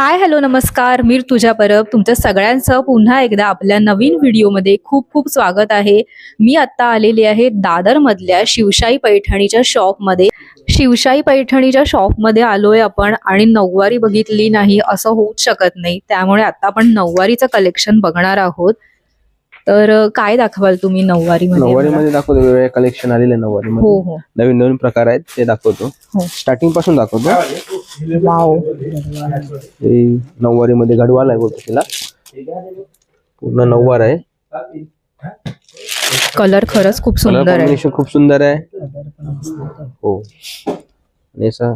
Hi hello नमस्कार. मी तुझ्या परब. तुमच्या सगळ्यांचं पुन्हा एकदा आपल्या नवीन व्हिडिओमध्ये खूप खूप स्वागत आहे. मी आत्ता आलेली आहे दादर मधल्या शिवशाही पैठणीच्या शॉपमध्ये. शिवशाही पैठणीच्या शॉपमध्ये आलोय आपण आणि नऊवारी बघितली नाही असं होऊच शकत नाही. त्यामुळे आता आपण नऊवारीचं कलेक्शन बघणार आहोत. तर काय दाखवाल तुम्ही नऊवारी नऊवारी मध्ये मध्ये दाखवतो. वेगवेगळे कलेक्शन आलेले नऊवारी हो हो. नवीन नवीन प्रकार आहेत ते दाखवतो. हो. स्टार्टिंगपासून दाखवतो. वाव. हे नऊवारी मध्ये गडवाल आहे बोलतो तिला. पूर्ण नऊवार आहे. कलर खरंच खूप कलर सुंदर आहे. खूप सुंदर आहे. हो. आणि असा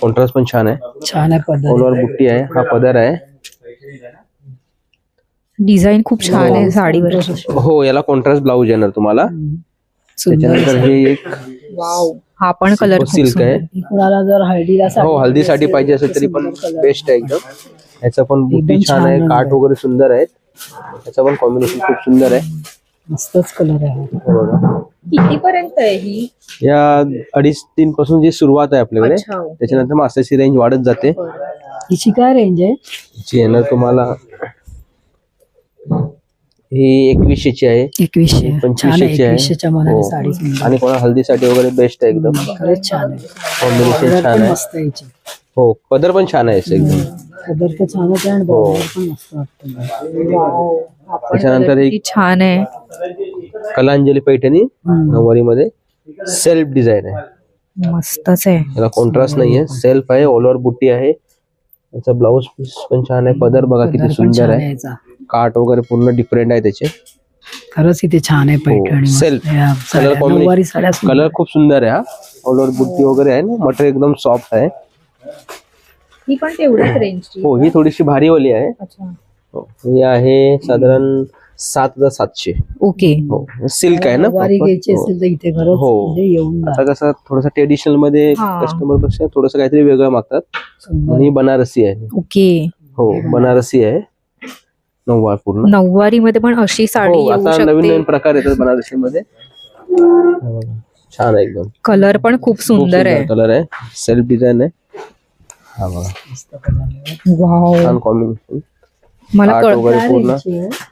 कॉन्ट्रास्ट पण छान आहे. छान आहे ओव्हर बुट्टी आहे. हा पदर आहे. डिझाईन खूप छान आहे साडीवर. हो याला कॉन्ट्रास्ट ब्लाऊज येणार तुम्हाला. सुंदर त्याच्यानंतर हे एक वाव. हा पण कलर सिल्क आहे. कुणाला जर हळदीला हो हल्दीसाठी पाहिजे असेल तरी पण बेस्ट आहे एकदम. याचं पण बुट्टी एकदम छान आहे काठ. वगैरे सुंदर आहेत. याचं पण कॉम्बिनेशन खूप सुंदर आहे. मस्तच कलर आहे. हे बघा. किती पर्यंत आहे ही? या अडीच तीन पासून जी सुरुवात आहे आपल्याकडे अच्छा. त्याच्यानंतर मास्टरची रेंज वाढत जाते. हिची काय रेंज आहे? जी येणार तुम्हाला. ही एकवीसशेची आहे. एकवीसशे. छान आहे एकवीसशेच्या मनाने हो. साडी सुंदर. आणि कोणा हल्दीसाठी वगैरे बेस्ट आहे एकदम. खरंच छान आहे. छान पण आहे. मस्त आहे हिची हो पदर पण छान आहे याचं एकदम. तर आणि हो. बॉर्डर पण मस्त वाटतं. मला. त्याच्यानंतर एक किती छान आहे. कलांजली पैठणी. नऊवारी मध्ये सेल्फ डिझाईन आहे. मस्तच आहे. याला कॉन्ट्रास्ट नाहीये सेल्फ आहे ऑल ओव्हर बुट्टी आहे. याचा ब्लाऊज पीस पण छान आहे. पदर बघा किती सुंदर आहे. आहे याचा. काठ वगैरे पूर्ण डिफरंट आहे त्याचे. खरंच इथे छान आहे Paithani. Self colour combination colour खूप सुंदर आहे हा. ऑल ओव्हर बुट्टी वगैरे आहे ना मटेरियल एकदम सॉफ्ट आहे. ही पण तेवढ्याच रेंजची हो ही थोडीशी भारीवाली आहे. अच्छा. हो, ही आहे साधारण सात हजार सातशे. ओके. हो सिल्क आहे ना हो. इथे हो. म्हणजे. आता कसं थोडंसं ट्रेडिशनलमध्ये हा. कस्टमरपेक्षा थोडस काहीतरी वेगळं मागतात. आणि ही बनारसी आहे. ओके. हो बनारसी आहे. नऊवार पूर्ण. नऊवारी मध्ये पण अशी साडी हो येऊ आता नवीन शकते. नवीन प्रकार येतात बनारसी मध्ये छान आहे एकदम. कलर पण खूप सुंदर आहे. कलर आहे. सेल्फ डिझाईन आहे. हा बघा. मस्त कलर आहे. वाव. छान कॉम्बिनेशन मला आठ वगैरे काय पूर्ण?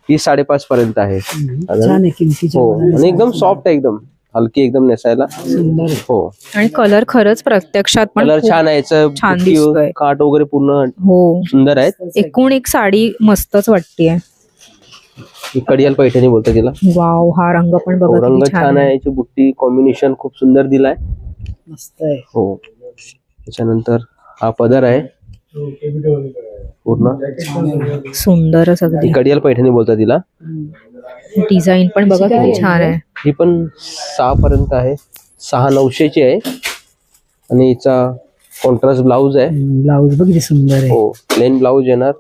ही साडेपाच पर्यंत आहे. छान आहे किमतीच्या हो आणि एकदम सॉफ्ट आहे एकदम. हलकी एकदम नेसायला. सुंदर आहे. हो. आणि कलर खरंच प्रत्यक्षात पण कलर खूप- छान आहे. याचं छान बुट्टी, दिसतोय. काठ वगैरे पूर्ण हो. सुंदर आहेत. एकूण एक साडी मस्तच वाटतेय. ही कडियाल पैठणी बोलतात तिला. वाव हा रंग पण हो, बघा रंग किती छान आहे. याची बुट्टी कॉम्बिनेशन खूप सुंदर दिलाय. मस्त आहे. हो. त्याच्यानंतर हा पदर आहे. पूर्ण. सुंदरच ही अगदी. कडियाल पैठणी बोलतात तिला. डिझाईन पण बघा किती छान आहे. ही पण सहा पर्यंत आहे. सहा नऊशेची आहे. आणि हिचा कॉन्ट्रास्ट ब्लाऊज आहे. ब्लाऊज बघ किती सुंदर आहे. हो प्लेन ब्लाऊज येणार.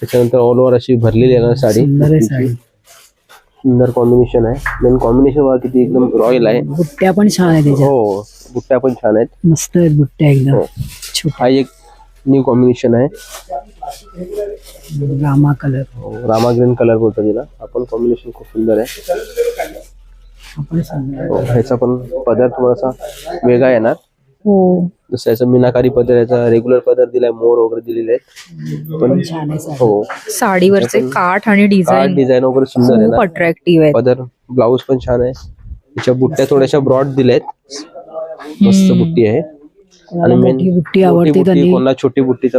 त्याच्यानंतर ऑल ओव्हर अशी भरलेली येणार साडी. सुंदर आहे साडी. सुंदर कॉम्बिनेशन आहे. मेन कॉम्बिनेशन बघा किती एकदम रॉयल आहे. बुट्ट्या पण छान आहे त्याच्या हो बुट्ट्या पण छान आहेत. मस्त आहेत बुट्ट्या एकदम. हो. हा एक न्यू कॉम्बिनेशन आहे. रामा कलर हो, रामा ग्रीन कलर बोलतो तिला. आपण कॉम्बिनेशन खूप सुंदर आहे. ह्याचा पण पदर थोडासा वेगळा येणार. हो. जसं याचा मीनाकारी पदर याचा रेग्युलर पदर दिलाय मोर वगैरे दिलेले आहेत. पण आहे. हो. साडीवरचे काठ आणि डिझाईन डिझाईन वगैरे सुंदर आहे खूप ना अट्रॅक्टिव्ह आहेत. पदर ब्लाऊज पण छान आहे. त्याच्या बुट्ट्या थोड्याशा ब्रॉड दिल्या आहेत मस्त बुट्टी आहे. main मोठी बुट्टी आवडते कोणाला छोटी बुट्टीचा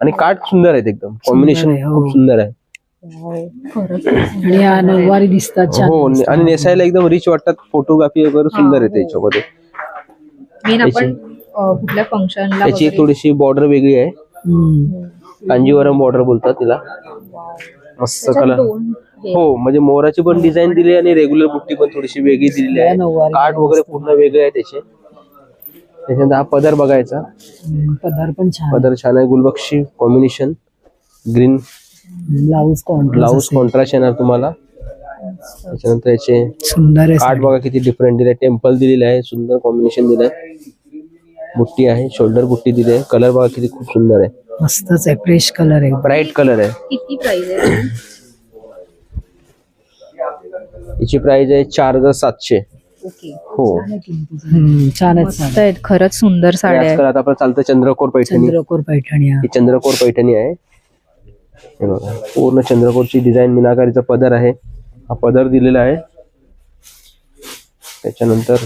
आणि काठ सुंदर आहेत एकदम. कॉम्बिनेशन आहे, हो. खूप सुंदर आहे. आणि या नऊवारी दिसतात छान हो दिसतात. आणि नेसायला एकदम रिच वाटतात. फोटोग्राफी वगैरे सुंदर आहे त्याच्यामध्ये. मेन आपण अ, कुठल्या फंक्शनला त्याची एक थोडीशी बॉर्डर वेगळी आहे. हम्म. कांजीवरम बॉर्डर बोलतात तिला. मस्त कलर हो. म्हणजे मोराची पण डिझाईन दिली आणि रेग्युलर बुट्टी पण थोडीशी वेगळी दिलेली आहे. नऊवारी काठ वगैरे पूर्ण वेगळे आहे त्याचे. त्याच्यानंतर हा पदर बघायचा. हम्म, पदर पण छान. पदर छान आहे. गुलबक्षी combination green blouse contrast blouse contrast येणार तुम्हाला. त्याच्यानंतर याचे सुंदर साडी. बघा किती डिफरंट दिले. टेम्पल दिलेले आहे. सुंदर कॉम्बिनेशन दिलंय. बुट्टी आहे. शोल्डर बुट्टी दिली आहे. कलर बघा किती खूप सुंदर आहे. मस्तच आहे. फ्रेश कलर आहे. ब्राईट कलर आहे. किती प्राइस आहे? याची प्राइस आहे चार हजार सातशे. हो. हम्म, छान आहेत मस्त साड्या. आहेत. खरंच सुंदर साड्या आहेत. आजकाल आता आपलं चालतं चंद्रकोर पैठणी. चंद्रकोर पैठणी हा. ही चंद्रकोर पैठणी आहे. हे बघा पूर्ण चंद्रकोरची डिझाईन मीनाकारीचा पदर आहे. हा पदर दिलेला आहे. त्याच्यानंतर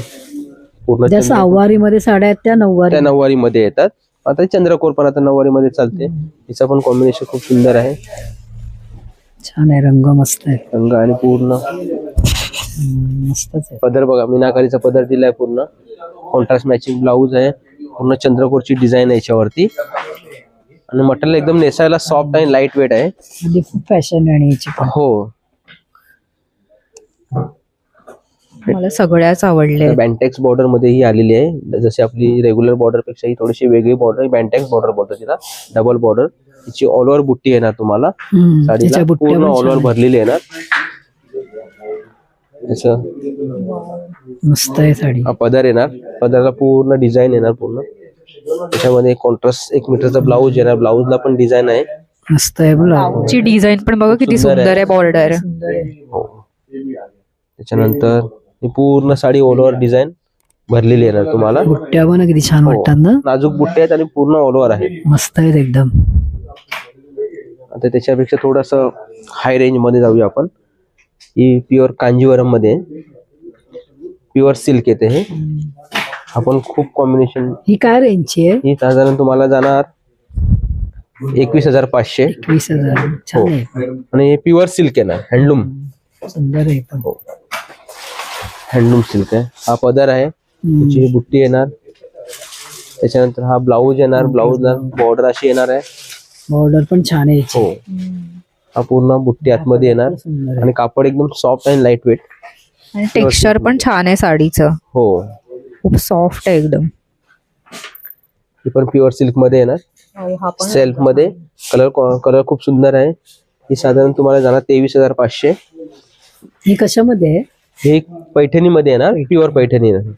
पूर्ण चंद्रकोर- सहावारी मध्ये साड्या आहेत त्या नऊवारी. त्या नऊवारी मध्ये येतात. आता चंद्रकोर पण आता नऊवारी मध्ये चालते. हिचं पण कॉम्बिनेशन खूप सुंदर आहे. छान आहे रंग मस्त आहे. रंग आणि पूर्ण. हम्म, मस्तच आहे. पदर बघा मीनाकारीचा पदर दिलाय पूर्ण. कॉन्ट्रास्ट मॅचिंग ब्लाऊज आहे. पूर्ण चंद्रकोरची डिझाईन आहे याच्यावरती. आणि मटेरियल एकदम नेसायला सॉफ्ट आणि लाइट वेट आहे. म्हणजे खूप फॅशन आहे आणि याची पण. हो. मला सगळ्याच आवडले. बँटेक्स बॉर्डरमध्ये ही आलेली आहे. जशी आपली रेग्युलर बॉर्डरपेक्षा ही थोडीशी वेगळी बॉर्डर बँटेक्स बॉर्डर बोलतो तिला. डबल बॉर्डर तिची ऑल ओव्हर बुट्टी येणार तुम्हाला. साडीला पूर्ण ऑल ओव्हर. भरलेली येणार. मस्त आहे साडी. हा पदर येणार. पदराला पूर्ण डिझाईन येणार पूर्ण. त्याच्यामध्ये कॉन्ट्रास्ट एक मीटरचा ब्लाऊज येणार ब्लाऊजला पण डिझाईन आहे. मस्त आहे बोला ची डिझाईन पण बघा किती सुंदर आहे. सुंदर आहे बॉर्डर हो. त्याच्यानंतर ही पूर्ण साडी ऑल ओव्हर डिझाईन भरलेली येणार तुम्हाला? बुट्ट्या पण किती छान हो. वाटतात ना. नाजूक बुट्टे आहेत आणि पूर्ण ऑल ओव्हर आहे. मस्त आहेत एकदम. आता त्याच्यापेक्षा थोडस हाय रेंजमध्ये जाऊया आपण. ही प्युअर कांजीवरममध्ये प्युअर सिल्क येते हे. आपण खूप कॉम्बिनेशन ही काय रेंजची आहे? ही साधारण तुम्हाला जाणार एकवीस हजार पाचशे. वीस हजार. छान आहे. आणि हे प्युअर सिल्क येणार हँडलूम सुंदर आहे पण. हँडलूम सिल्क आहे. हा पदर आहे. त्याची बुट्टी येणार. त्याच्यानंतर हा ब्लाऊज येणार. ब्लाऊजला बॉर्डर अशी येणार आहे. बॉर्डर पण छान आहे. हो. हा पूर्ण बुट्टी आतमध्ये येणार. आहे. आणि कापड एकदम सॉफ्ट आणि लाइट वेट आणि टेक्स्चर पण छान आहे साडीचं. हो. खूप सॉफ्ट आहे एकदम. ही पण प्युअर सिल्कमध्ये येणार सेल्फमध्ये. कलर कलर खूप सुंदर आहे. ही साधारण तुम्हाला जाणार तेवीस हजार पाचशे. ही कशामध्ये आहे? हे पैठणी मध्ये येणार प्युअर पैठणी येणार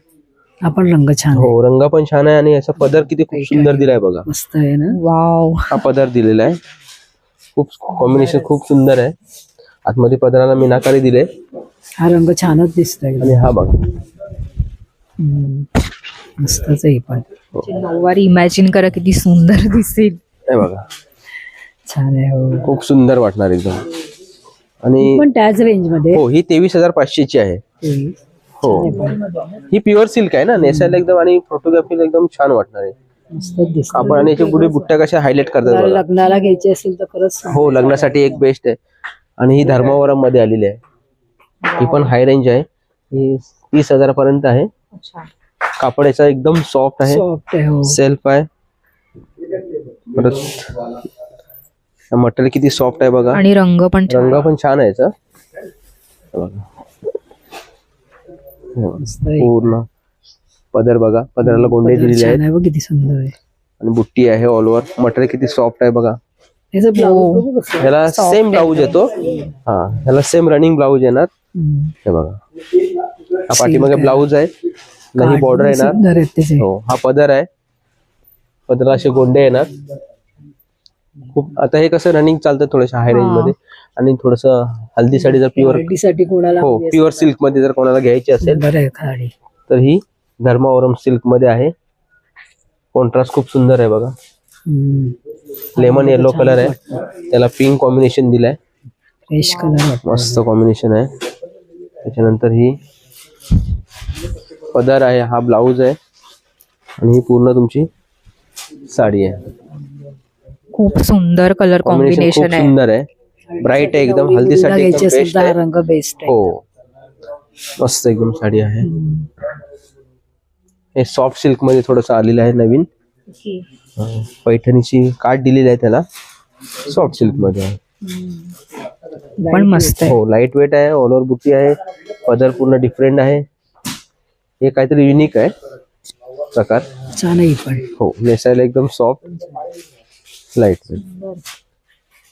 हा पण रंग छान आहे. हो रंग पण छान आहे आणि याचा पदर किती खूप सुंदर दिलाय बघा. मस्त आहे ना? वाव हा पदर दिलेला आहे. खूप कॉम्बिनेशन खूप सुंदर आहे. आतमध्ये पदराला मीनाकारी दिले. हा रंग छानच दिसतोय. आणि हा बघा. मस्तच आहे ही पण. नऊवारी इमॅजिन करा किती सुंदर दिसेल. हे बघा. छान आहे हो. खूप सुंदर वाटणार एकदम. आणि पण त्याच रेंजमध्ये. हो ही तेवीस हजार पाचशेची आहे. तेवीस. हो. ही प्युअर सिल्क आहे ना? नेसायला एकदम आणि फोटोग्राफीला एकदम छान वाटणार आहे. मस्तच दिसत कापड आणि पुढे बुट्ट्या कशा हायलाइट करतात बघा. लग्नाला घ्यायची असेल तर खरंच हो लग्नासाठी एक बेस्ट आहे. आणि ही धर्मावरममध्ये आलेली आहे. ही पण हाय रेंज आहे. ही तीस हजार पर्यंत आहे. कापड याचा एकदम सॉफ्ट आहे. सॉफ्ट आहे हो. सेल्फ आहे. परत मटेरियल किती सॉफ्ट आहे बघा. आणि रंग पण छान रंग पण छान आहे याचा. हे. हे पूर्ण पदर बघा. पदराला गोंडे पदर दिलेले आहे किती सुंदर आहे. आणि बुट्टी आहे ऑल ओव्हर मटेरियल किती सॉफ्ट आहे बघा. हो. ह्याला सेम ब्लाऊज येतो. हा ह्याला सेम रनिंग ब्लाऊज येणार. हे बघा. हा पाठीमागे. ब्लाऊज आहे. नाही बॉर्डर येणार हो हा पदर आहे. पदराला असे गोंडे येणार खूप आता हे कसं रनिंग चालतं थोडंसं हाय रेंजमध्ये. आणि थोडस हल्दी साडी जर प्युअरसाठी कोणाला हो प्युअर सिल्कमध्ये जर कोणाला घ्यायची असेल, तर ही धर्मावरम सिल्कमध्ये आहे. कॉन्ट्रास्ट खूप सुंदर आहे बघा. लेमन येलो कलर आहे. त्याला पिंक कॉम्बिनेशन दिलाय. फ्रेश कलर वाटतो. मस्त कॉम्बिनेशन आहे. त्याच्यानंतर ही पदर आहे हा ब्लाऊज आहे आणि ही पूर्ण तुमची साडी आहे. खूप सुंदर कलर कॉम्बिनेशन खूप आहे. सुंदर आहे. ब्राईट आहे एकदम हल्दीसाठी घ्यायची तर हा आहे. रंग बेस्ट आहे. हो. मस्त एकदम साडी आहे. हे सॉफ्ट सिल्कमध्ये थोडस आलेलं आहे नवीन. अं, पैठणीची काठ दिलेली आहे त्याला. सॉफ्ट सिल्कमध्ये आहे. पण मस्त आहे. हो लाइट वेट आहे ऑल ओव्हर बुटी आहे. पदर पूर्ण डिफरंट आहे. हे काहीतरी युनिक आहे. प्रकार. छान आहे ही पण. हो नेसायला एकदम सॉफ्ट लाइट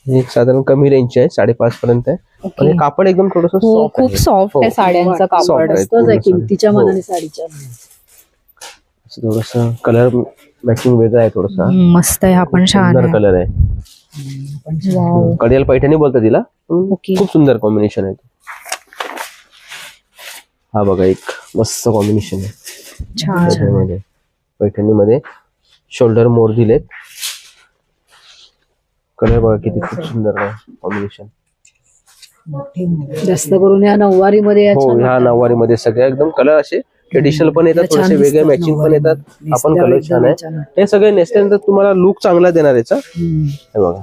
हे साधारण कमी रेंजचे आहे साडेपाच पर्यंत आहे. पण हे कापड एकदम थोडस हो सॉफ्ट खूप सॉफ्ट आहे साड्यांचं Soft कापड. आहे. किमतीच्या हो. मानाने साडीच्या. थोडस कलर मॅचिंग वेगळं आहे थोडस. मस्त आहे हा पण छान सुंदर आहे. कलर आहे. वाव. कडियाल पैठणी बोलतात तिला. ओके. खूप सुंदर कॉम्बिनेशन आहे. हा बघा एक मस्त कॉम्बिनेशन आहे. छान पैठणीमध्ये पैठणीमध्ये शोल्डर मोर दिलेत. कलर बघा किती खूप सुंदर आहे कॉम्बिनेशन जास्त करून या नऊवारी मध्ये हो ह्या नऊवारी मध्ये सगळे एकदम कलर असे ट्रेडिशनल पण येतात छान थोडेसे वेगळे दिसतात मॅचिंग पण येतात. आपण कलर छान आहे. छान. हे सगळे नेसल्यानंतर तुम्हाला लुक चांगला देणार याचा हे बघा.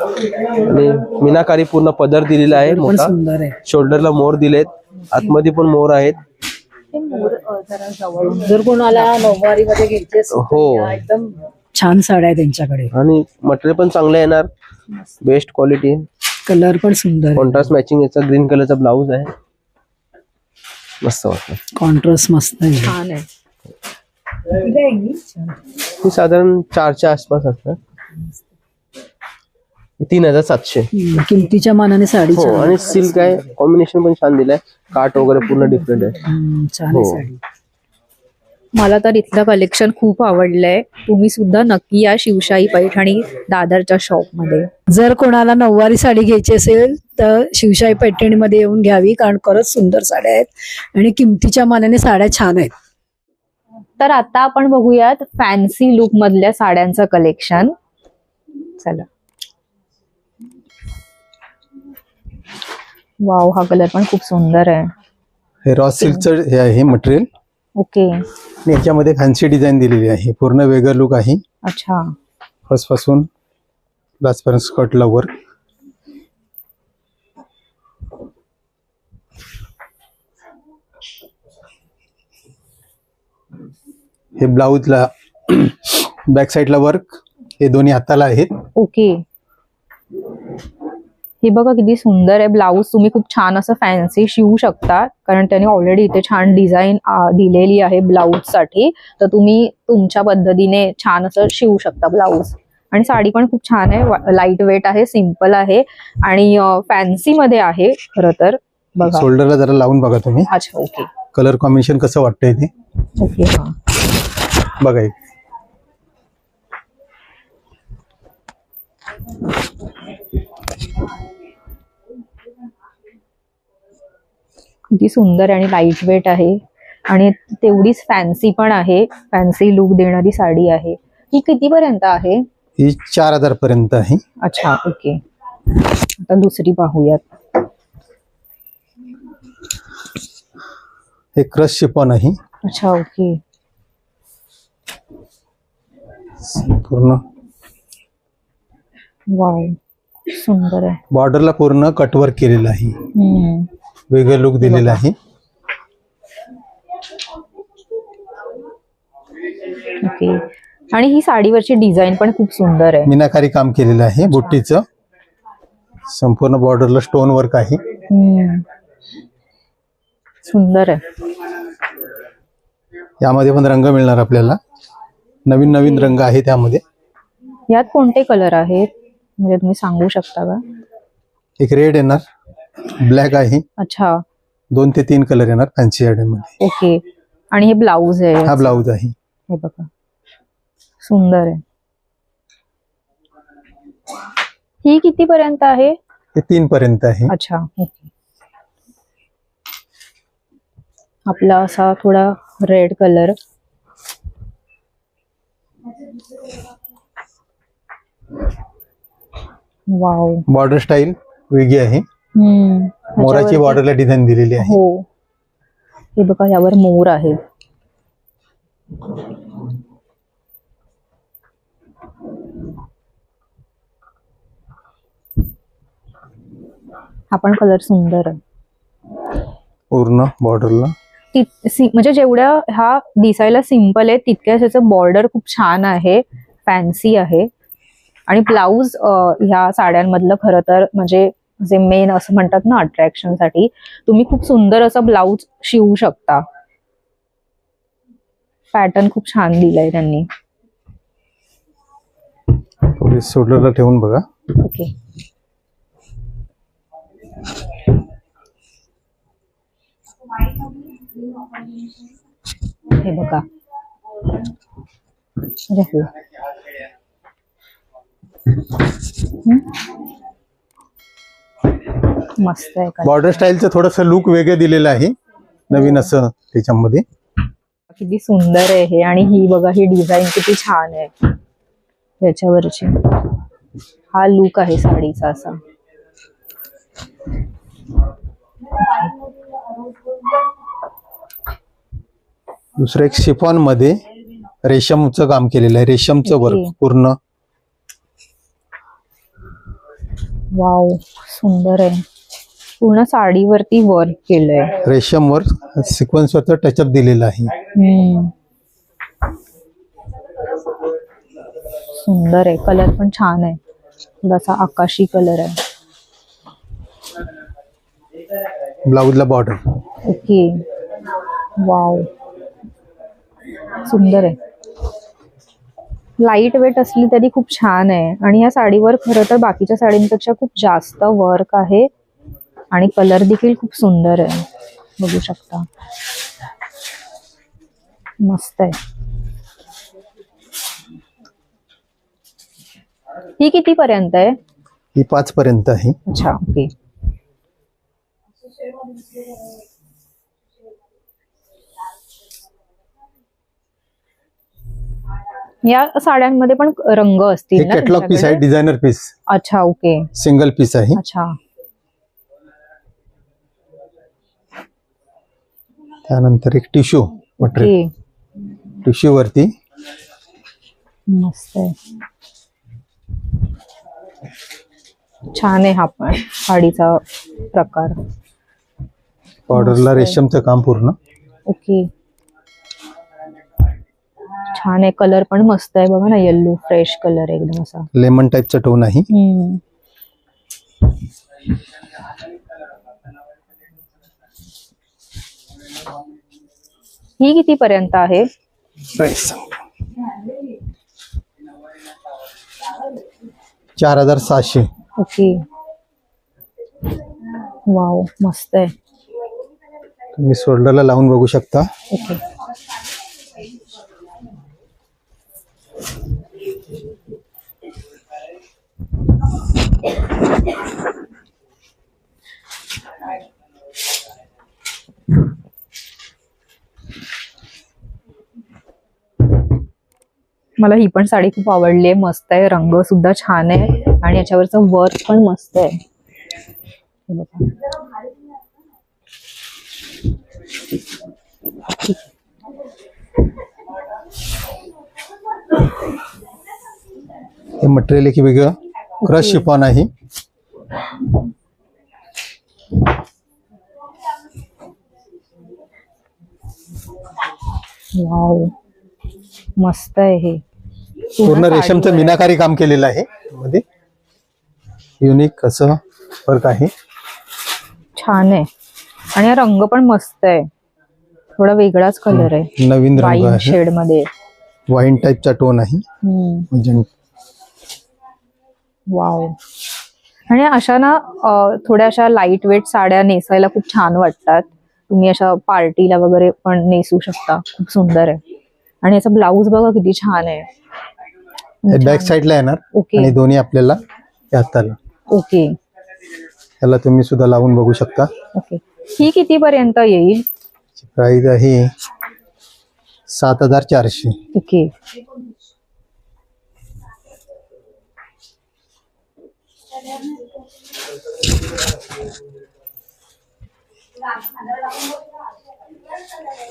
आणि मीनाकारी पूर्ण पदर दिलेला आहे मोठा. सुंदर आहे. शोल्डरला मोर दिलेत. आतमध्ये पण मोर आहेत. जर कोणाला नऊवारी मध्ये घ्यायचे असेल तर हो. एकदम छान साड्या आहे त्यांच्याकडे. आणि मटेरियल पण चांगलं येणार. बेस्ट क्वालिटी कलर पण सुंदर कॉन्ट्रास्ट मॅचिंग याचा ग्रीन कलरचा ब्लाऊज आहे. मस्त वाटतं. कॉन्ट्रास्ट मस्त आहे. छान आहे. ही साधारण चारच्या आसपास असतात तीन हजार सातशे. हम्म, किमतीच्या मानाने साडी हो छान आणि सिल्क आहे. कॉम्बिनेशन पण छान दिलंय. काट वगैरे पूर्ण डिफरंट आहे. हम्म, छान हो. साडी. मला तर इथलं कलेक्शन खूप आवडलंय. तुम्ही सुद्धा नक्की या शिवशाही पैठणी दादरच्या शॉपमध्ये. जर कोणाला नऊवारी साडी घ्यायची असेल तर शिवशाही पैठणीमध्ये येऊन घ्यावी कारण खरंच सुंदर साड्या आहेत आणि किमतीच्या मानाने साड्या छान आहेत. तर आता आपण बघूयात फॅन्सी लुक मधल्या साड्यांचं कलेक्शन चला. वाव हा कलर पण खूप सुंदर आहे. हे रॉ सिल्कचं हे आहे मटेरियल ओके आणि याच्यामध्ये फॅन्सी डिझाईन दिलेली आहे. पूर्ण वेगळं लुक आहे. अच्छा. फर्स्टपासून लास्ट पर्यंत स्कर्टला वर्क हे ब्लाऊजला बॅक साईडला वर्क हे दोन्ही हाताला आहेत. ओके हे बघा किती सुंदर आहे. ब्लाऊज तुम्ही खूप छान असं फॅन्सी शिवू शकता कारण त्याने ऑलरेडी इथे छान डिझाईन दिलेली आहे ब्लाऊजसाठी. तर तुम्ही तुमच्या पद्धतीने छान असं शिवू शकता ब्लाऊज. आणि साडी पण खूप छान आहे. लाइट वेट आहे सिंपल आहे. आणि फॅन्सी मध्ये आहे खरं तर. बघा. शोल्डरला जरा लावून बघा तुम्ही. अच्छा ओके कलर कॉम्बिनेशन कसं वाटतंय ते? ओके हा. बघा किती सुंदर आणि लाइट वेट आहे. आणि तेवढीच फॅन्सी पण आहे. फॅन्सी लुक देणारी साडी आहे. ही कितीपर्यंत आहे? ही चार हजार पर्यंत आहे. अच्छा ओके आता दुसरी पाहूयात. हे क्रश शिपॉन आहे. अच्छा ओके पूर्ण. वाव सुंदर आहे. बॉर्डरला पूर्ण कटवर्क केलेलं आहे. हम्म. वेगळं लुक दिलेलं आहे. ओके. आणि ही साडीवरची डिझाईन पण खूप सुंदर आहे. मीनाकारी काम केलेलं आहे बुट्टीचं. संपूर्ण बॉर्डरला स्टोन वर्क आहे. हम्म. सुंदर आहे. यामध्ये पण रंग मिळणार आपल्याला. नवीन नवीन रंग आहे त्यामध्ये. यात कोणते कलर आहेत? म्हणजे तुम्ही सांगू शकता का? एक रेड येणार ब्लॅक आहे. अच्छा. दोन ते तीन कलर येणार फॅन्सी मध्ये. ओके आणि हे ब्लाऊज आहे हा ब्लाऊज आहे. हे बघा. सुंदर आहे. ही किती पर्यंत आहे? ते तीन पर्यंत आहे. अच्छा ओके आपला असा थोडा red colour wow. Border style वेगळी आहे. मोराची बॉर्डरला डिझाईन दिलेली आहे. हो. हे बघा यावर मोर आहे. हा पण कलर सुंदर आहे. पूर्ण बॉर्डरला. म्हणजे जेवढ्या हा दिसायला सिंपल आहे तितक्याच याचं बॉर्डर खूप छान आहे फॅन्सी आहे. आणि ब्लाऊज ह्या साड्यांमधलं खरं तर म्हणजे जे मेन असं म्हणतात ना अट्रॅक्शनसाठी तुम्ही खूप सुंदर असं ब्लाऊज शिवू शकता. पॅटर्न खूप छान दिलाय त्यांनी. शोल्डरला ठेवून बघा. ओके. हे बघा. हं? मस्त आहे. बॉर्डर स्टाईलचं थोडस लुक वेगळं दिलेलं आहे. नवीन असं त्याच्यामध्ये. किती सुंदर आहे हे. आणि ही बघा ही डिझाईन किती छान आहे. याच्यावरची. हा लुक आहे साडीचा असा. दुसरं एक शिफॉनमध्ये रेशमचं काम केलेलं आहे. रेशमचं. वर्क पूर्ण. वाव सुंदर आहे. पूर्ण साडीवरती वर्क केलंय. रेशम वर्क सिक्वन्स वरचं टचअप दिलेलं आहे. हम्म. सुंदर आहे. कलर पण छान आहे. थोडासा आकाशी कलर आहे. ब्लाऊजला बॉर्डर ओके वाव सुंदर आहे. लाइट वेट असली तरी खूप छान आहे. आणि या साडीवर खरं तर बाकीच्या साडींपेक्षा खूप जास्त वर्क आहे. आणि कलर देखील खूप सुंदर आहे. बघू शकता. मस्त आहे. ही किती पर्यंत आहे? ही पाच पर्यंत आहे. अच्छा ओके. या साड्यांमध्ये पण रंग असतील कॅटलॉग पीस आहे? डिझायनर पीस अच्छा ओके सिंगल पीस आहे. अच्छा. त्यानंतर एक टिश्यू मटेरियल टिश्यू वरती. मस्त छान आहे हा पण साडीचा प्रकार. बॉर्डरला. रेशमचं काम पूर्ण. ओके छान आहे. कलर पण मस्त आहे बघा ना येल्लो फ्रेश कलर एकदम असा. लेमन टाईपचा टोन आहे. हम्म. ही किती पर्यंत आहे प्राइस चार हजार सहाशे. ओके. वाव मस्त आहे. तुम्ही शोल्डरला लावून बघू शकता. ओके. मला ही पण साडी खूप आवडली आहे. मस्त आहे. रंग सुद्धा छान आहे. आणि याच्यावरचं वर्क पण मस्त आहे. मटेरियल एक वेगळं? क्रश शिफॉन आहे. वाव. मस्त आहे हे. पूर्ण रेशमचं. मीनाकारी काम केलेलं आहे. मध्ये युनिक असं फरक आहे. छान आहे. आणि हा रंग पण मस्त आहे. थोडा वेगळाच कलर आहे. नवीन रंग वाईन आहे. शेडमध्ये. वाईन टाईपचा टोन आहे. हम्म, म्हणजे वाव. आणि अशा ना अ, थोड्या अशा लाइट वेट साड्या नेसायला खूप छान वाटतात. तुम्ही अशा पार्टीला वगैरे पण नेसू शकता. खूप सुंदर आहे. आणि याचा ब्लाऊज बघा किती छान आहे. बॅक. साईडला येणार ओके आणि दोन्ही आपल्याला हाताला. ओके त्याला तुम्ही सुद्धा लावून बघू शकता. ओके ही किती पर्यंत येईल प्राइस आहे सात हजार चारशे. ओके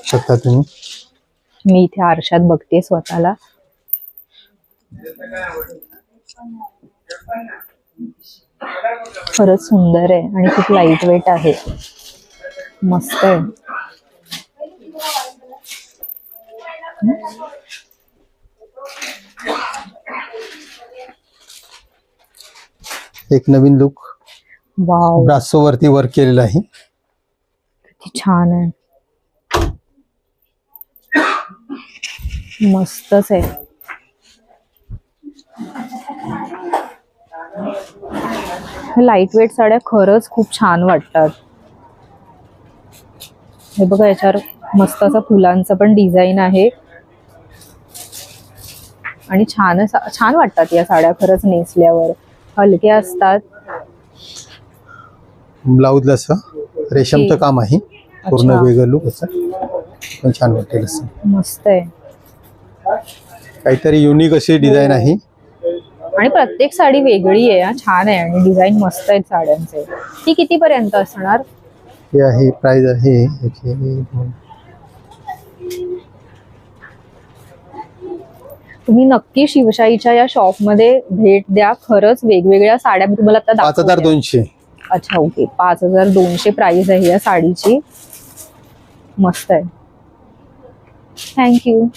शकता तुम्ही? मी इथे आरशात बघते स्वतःला. खरंच सुंदर आहे आणि खूप लाइट वेट आहे. मस्त आहे. एक नवीन लुक वाव ब्रासो वरती वर्क केलेलं आहे. किती छान आहे. मस्तच आहे. लाइट वेट साड्या खरंच खूप छान वाटतात. हे बघा याच्यावर मस्त असं फुलांचं पण डिझाईन आहे. आणि छान छान वाटतात या साड्या खरंच नेसल्यावर. हलक्या असतात. ब्लाऊजला असं रेशमचं. काम आहे. पूर्ण अच्छा. वेगळं लुक असं. पण छान वाटेल असं. मस्त आहे. काहीतरी युनिक अशी डिझाईन आहे. आणि प्रत्येक साडी वेगळी आहे हा. छान आहे. आणि डिझाईन मस्त आहेत साड्यांचे. ती किती पर्यंत असणार? हे आहे प्राइस आहे याची दोन- तुम्ही नक्की शिवशाहीच्या या शॉपमध्ये भेट द्या. खरंच वेगवेगळ्या साड्या मी तुम्हाला आता पाच हजार. दोनशे. अच्छा ओके पाच हजार दोनशे प्राइस आहे या साडीची. मस्त आहे. थँक्यू